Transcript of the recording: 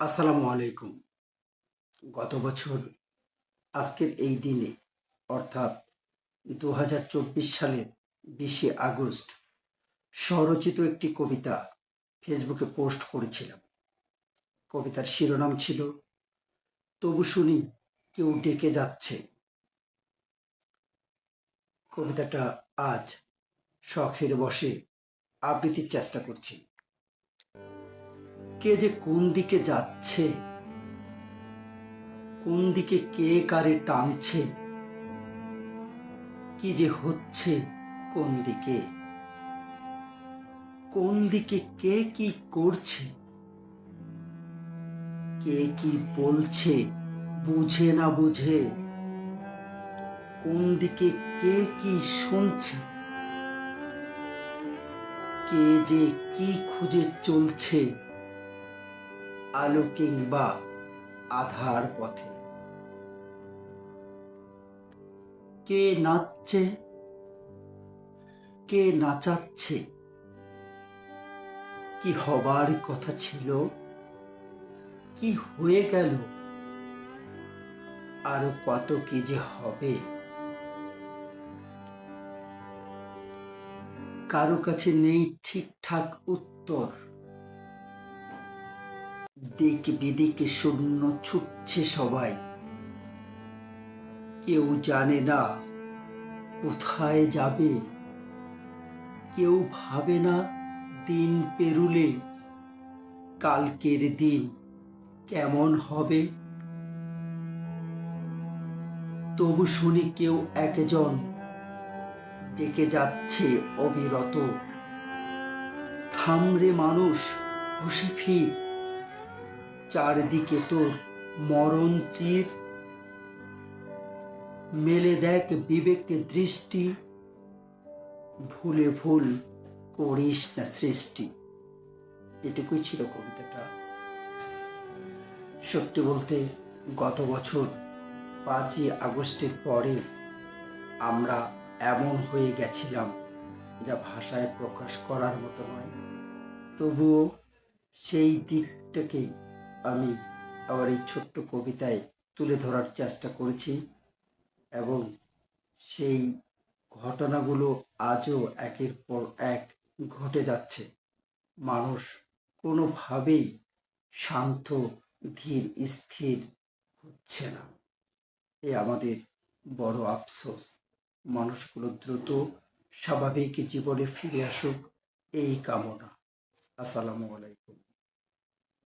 আসসালামু আলাইকুম। গত বছর আজকের এই দিনে, অর্থাৎ দু হাজার চব্বিশ সালের বিশে আগস্ট, স্বরচিত একটি কবিতা ফেসবুকে পোস্ট করেছিলাম। কবিতার শিরোনাম ছিল, তবু শুনি কেউ ডেকে যাচ্ছে। কবিতাটা আজ শখের বসে আবৃত্তির চেষ্টা করছি। কে যে কোন দিকে যাচ্ছে? কোন দিকে কে কারে টানছে? কি যে হচ্ছে কোন দিকে? কোন দিকে কে কি করছে? কে কি বলছে বুঝে না বুঝে? কোন দিকে কে কি শুনছে? কে যে কি খুঁজে চলছে? আলো কিংবা আধার পথে। কে নাচছে? কে নাচাচ্ছে? কি হবার কথা ছিল? কি হয়ে গেল? আরও কত কি যে হবে? কারও কাছে নেই ঠিকঠাক উত্তর। দিক বিদিকে শূন্য ছুটছে সবাই। কেউ জানে না কোথায় যাবে। কেউ ভাবে না দিন পেরুলে কালকের দিন কেমন হবে। তবু শুনি কেউ একজন ডেকে যাচ্ছে অবিরত। থামরে মানুষ হুসে ফির চারদিকে তোর মরণ চির। মেলে দেখ বিবেককে দৃষ্টি। ভুলে ভুল করিস না সৃষ্টি। এটুকুই ছিল কবিতাটা। সত্যি বলতে গত বছর পাঁচই আগস্টের পরে আমরা এমন হয়ে গেছিলাম যা ভাষায় প্রকাশ করার মতো নয়। তবুও সেই দিকটাকেই আমি আমার এই ছোট্ট কবিতায় তুলে ধরার চেষ্টা করেছি এবং সেই ঘটনাগুলো আজও একের পর এক ঘটে যাচ্ছে। মানুষ কোনোভাবেই শান্ত, ধীর, স্থির হচ্ছে না। এ আমাদের বড় আফসোস। মানুষগুলো দ্রুত, স্বাভাবিক জীবনে ফিরে আসুক, এই কামনা। আসসালামু আলাইকুম।